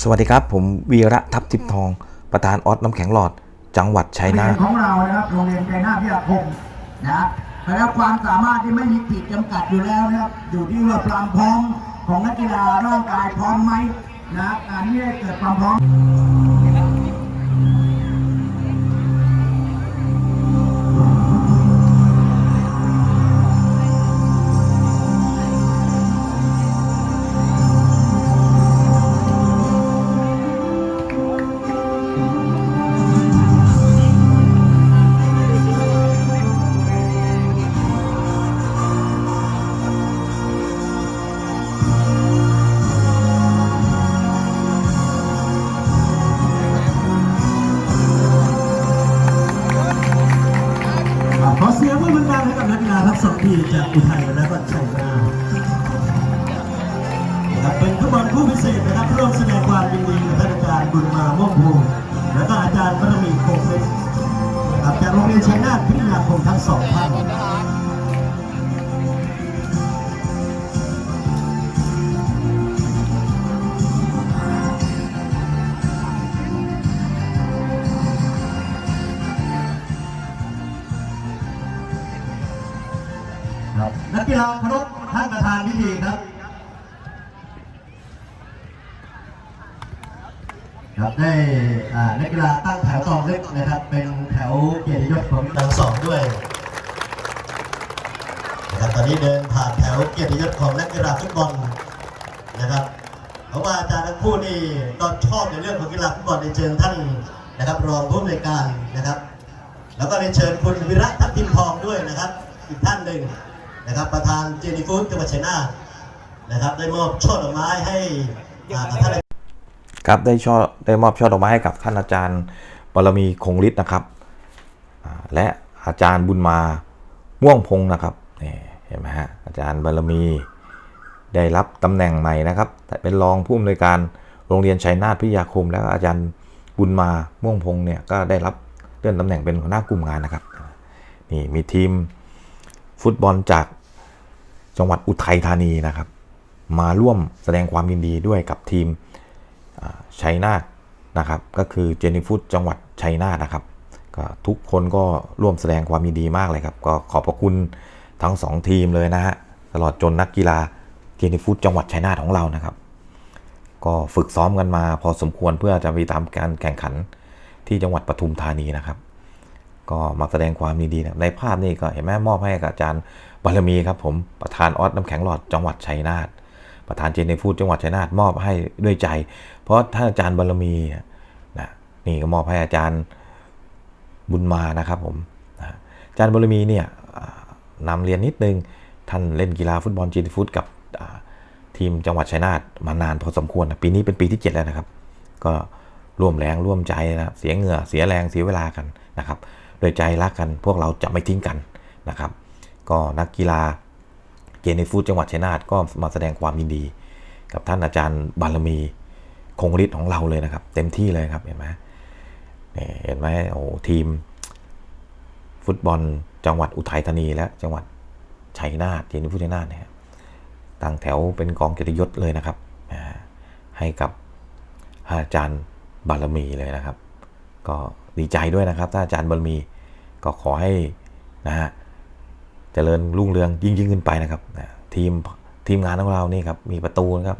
สวัสดีครับ ผมวีระทับทิพทอง ประธานออสน้ำแข็งหลอด จังหวัดชัยนาทของเรานะครับโรงเรียนชัยนาพิทยาคมนะแล้วความสามารถที่ไม่มีขีดจำกัดอยู่แล้วนะครับอยู่ที่ว่าความพร้อมของนักกีฬาร่างกายพร้อมไหมนะการที่ให้เกิดความพร้อม สองท่านครับนักกีฬาครพท่านประธานพิธีครับครับได้นักกีฬาตั้งแถวกองเล็กนะครับ เป็นแถวเกียรติยศของทั้งสองด้วย นะครับตอนนี้เดินผ่านแถวเกียรติยศของนักกีฬาฟุตบอลนะครับเพราะว่าอาจารย์ทั้งคู่นี่ก็ชอบในเรื่องของกีฬาฟุตบอลในเชิงท่านนะครับรองผู้อำนวยการนะครับ แล้วก็ในเชิญคุณวิระทัพทิมทองด้วยนะครับ อีกท่านหนึ่งนะครับ ประธานเจนีฟูดจังหวัดชัยนาทนะครับ ได้มอบช่อดอกไม้ให้อ่ากับท่านครับได้ช่อได้มอบช่อดอกไม้ให้กับท่านอาจารย์บารมีคงฤทธิ์นะครับ และอาจารย์บุญมาม่วงพงศ์นะครับนี่ เห็นไหมฮะอาจารย์บารมีได้รับตำแหน่งใหม่นะครับแต่เป็นรองผู้อำนวยการโรงเรียนชัยนาทพิทยาคม แล้วอาจารย์บุญมาม่วงพงศ์เนี่ยก็ได้รับเลื่อนตำแหน่งเป็นหัวหน้ากลุ่มงานนะครับนี่มีทีมฟุตบอลจากจังหวัดอุทัยธานีนะครับ มาร่วมแสดงความยินดีด้วยกับทีมชัยนาทนะครับก็คือเจนิฟุตจังหวัดชัยนาทนะครับก็ทุกคนก็ร่วมแสดงความยินดีมากเลยครับ ก็ขอบพระคุณ ทั้งสองทีมเลยนะฮะตลอดจนนักกีฬาเจนิฟุตจังหวัดชัยนาทของเรานะครับ ก็ฝึกซ้อมกันมาพอสมควรเพื่อจะไปตามการแข่งขันที่จังหวัดปทุมธานีนะครับ ก็มาแสดงความดีนะในภาพนี่ก็เห็นไหมมอบให้กับอาจารย์บารมีครับผมประธานออสน้ำแข็งหลอดจังหวัดชัยนาทประธานเจนในฟูดจังหวัดชัยนาทมอบให้ด้วยใจ เพราะท่านอาจารย์บารมีเนี่ยนะนี่ก็มอบให้อาจารย์บุญมานะครับผมอาจารย์บารมีเนี่ย นำเรียนนิดนึง ท่านเล่นกีฬาฟุตบอลเจนฟูดกับทีมจังหวัดชัยนาทมานานพอสมควรนะปีนี้เป็นปีที่ 7 แล้วนะครับ ก็ร่วมแรงร่วมใจนะเสียเหงื่อเสียแรงเสียเวลากันนะครับโดยใจรักกันพวกเราจะไม่ทิ้งกันนะครับ ก็นักกีฬาเกณฑ์ในฟูดจังหวัดชัยนาทก็มาแสดงความยินดี กับท่านอาจารย์บารมีคงฤทธิ์ของเราเลยนะครับ เต็มที่เลยครับเห็นไหมเห็นไหมโอ้ทีม ฟุตบอล จังหวัดอุทัยธานีและจังหวัดชัยนาทเจนิฟูดชัยนาทเนี่ยตั้งแถวเป็นกองเกียรติยศเลยนะครับ ให้กับอาจารย์บารมีเลยนะครับ ก็ดีใจด้วยนะครับถ้าอาจารย์บารมีก็ขอให้นะฮะเจริญรุ่งเรืองยิ่งยิ่งขึ้นไปนะครับนะทีมทีมงานของเรานี่ครับมีประตูนะครับ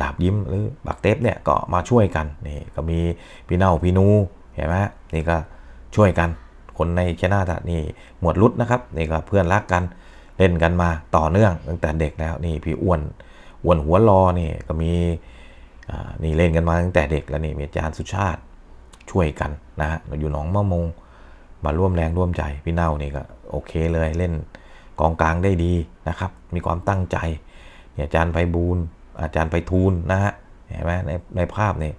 ดาบยิ้มหรือบักเทปเนี่ยก็มาช่วยกันนี่ก็มีพี่เน่าพี่นูเห็นไหมนี่ก็ช่วยกัน คนในชนาตะนี่หมวดรุดนะครับนี่ก็เพื่อนรักกันเล่นกันมาต่อเนื่องตั้งแต่เด็กแล้วนี่พี่อ้วนอ้วนหัวรอนี่ก็มีอ่านี่เล่นกันมาตั้งแต่เด็กแล้วนี่มีอาจารย์สุชาติช่วยกันนะฮะอยู่หนองมะมงมาร่วมแรงร่วมใจพี่เน่านี่ก็โอเคเลยเล่นกองกลางได้ดีนะครับ มีความตั้งใจเนี่ยอาจารย์ไพบูลอาจารย์ไพฑูรย์นะฮะเห็นไหมในในภาพนี่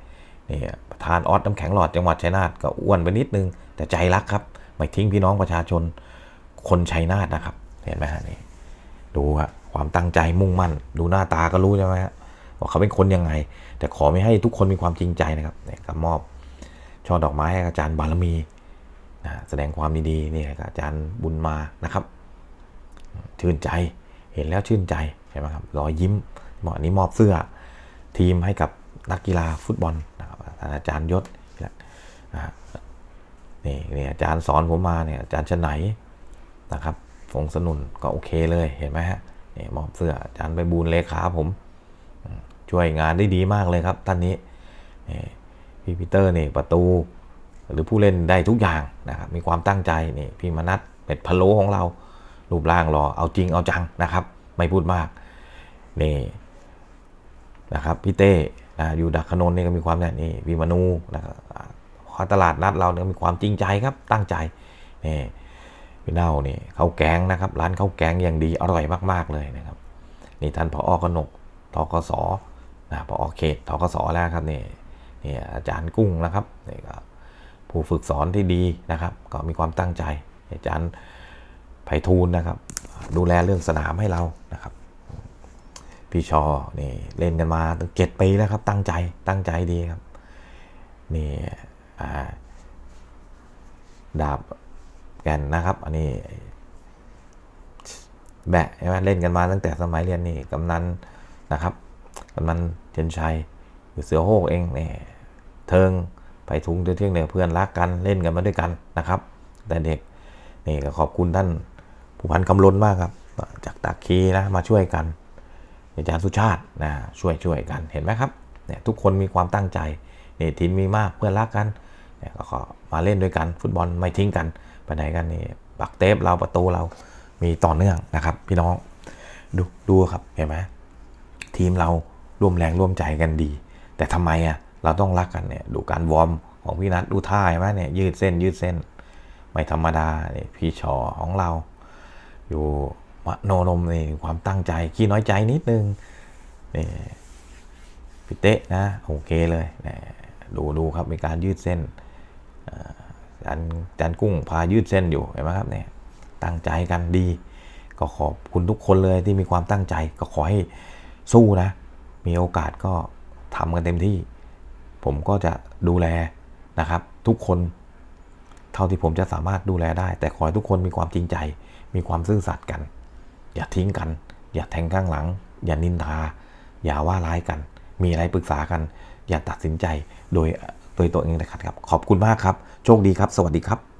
นี่ประธานออสน้ำแข็งหลอดจังหวัดชัยนาทก็อ้วนไปนิดนึงแต่ใจรักครับ ไม่ทิ้งพี่น้องประชาชนคนชัยนาทนะครับ เห็นไหมฮะนี่ดูฮะความตั้งใจมุ่งมั่น ดูหน้าตาก็รู้ใช่ไหมฮะว่าเขาเป็นคนยังไง แต่ขอไม่ให้ทุกคนมีความจริงใจนะครับเนี่ยก็มอบช่อดอกไม้ให้อาจารย์บารมีนะแสดงความดีนี่กับอาจารย์บุญมานะครับ ชื่นใจเห็นแล้วชื่นใจใช่ไหมครับรอยยิ้มหมอนี้มอบเสื้อทีมให้กับนักกีฬาฟุตบอลนะครับอาจารย์ยศนะ นี่นี่อาจารย์สอนผมมาเนี่ยอาจารย์ชนไหนนะครับฟงสนุนก็โอเคเลยเห็นไหมฮะนี่มอบเสื้ออาจารย์ไปบูลเลขาผม ช่วยงานได้ดีมากเลยครับท่านนี้นี่พี่ปีเตอร์นี่ประตู หรือผู้เล่นได้ทุกอย่างนะครับมีความตั้งใจนี่พี่มนัทเป็ดพะโล้ของเรารูปร่างรอเอาจริงเอาจังนะครับ ไม่พูดมากนี่นะครับพี่เต้นะอยู่ดักขนนนี่ก็มีความเนี่ยนี่พี่มนูนะครับ ตลาดนัดเราเนี่ยมีความจริงใจครับตั้งใจนี่พี่เน่านี่ข้าวแกงนะครับ ร้านข้าวแกงอย่างดีอร่อยมาก ๆ เลยนะครับนี่ท่านผออกนกทกสนะผอเขตทกสแล้วครับนี่นี่อาจารย์กุ้งนะครับนี่ก็ผู้ฝึกสอนที่ดีนะครับ ก็มีความตั้งใจ อาจารย์ไพฑูรย์นะครับ ดูแลเรื่องสนามให้เรานะครับพี่ชอนี่เล่นกันมาตั้งเจ็ดปีแล้วครับ ตั้งใจตั้งใจดีครับนี่ ดาบแก่นนะครับอันนี้แบะใช่ไหมเล่นกันมาตั้งแต่สมัยเรียนนี่กำนันนะครับกำนันเทียนชัยอยู่เสือโฮกเองเนี่ยเทิงไปทุงเที่ยงเหนือเพื่อนรักกันเล่นกันมาด้วยกันนะครับ แต่เด็กนี่ก็ขอบคุณท่านผู้พันคำลนมากครับ จากตากคีนะมาช่วยกันอาจารย์สุชาตินะช่วยช่วยกันเห็นไหมครับเนี่ยทุกคนมีความตั้งใจเนี่ยทีมมีมากเพื่อนรักกันี่ยก็มาเล่นด้วยกันฟุตบอลไม่ทิ้งกันไปไหนกันนี่ปักเทปเราประตูเรามีต่อเนื่องนะครับ พี่น้องดูดูครับเห็นไหมทีมเราร่วมแรงร่วมใจกันดี แต่ทำไมอะเราต้องรักกันเนี่ยดูการวอร์มของพี่นัทดูท่าเห็นไหมเนี่ยยืดเส้นยืดเส้น ไม่ธรรมดาเนี่ยพี่ชอของเรา อยู่มโนนมนี่ความตั้งใจขี้น้อยใจนิดนึงนี่พี่เตะนะโอเคเลยดูดูครับมีการยืดเส้น จารย์อาจารย์กุ้งพายืดเส้นอยู่เห็นไหมครับเนี่ยตั้งใจกันดี ก็ขอบคุณทุกคนเลยที่มีความตั้งใจก็ขอให้สู้นะ มีโอกาสก็ทำกันเต็มที่ ผมก็จะดูแลนะครับ ทุกคนเท่าที่ผมจะสามารถดูแลได้ แต่ขอให้ทุกคนมีความจริงใจ มีความซื่อสัตย์กัน อย่าทิ้งกัน อย่าแทงข้างหลัง อย่านินทา อย่าว่าร้ายกัน มีอะไรปรึกษากัน อย่าตัดสินใจโดย โดยตัวเองนะครับ ขอบคุณมากครับ โชคดีครับ สวัสดีครับ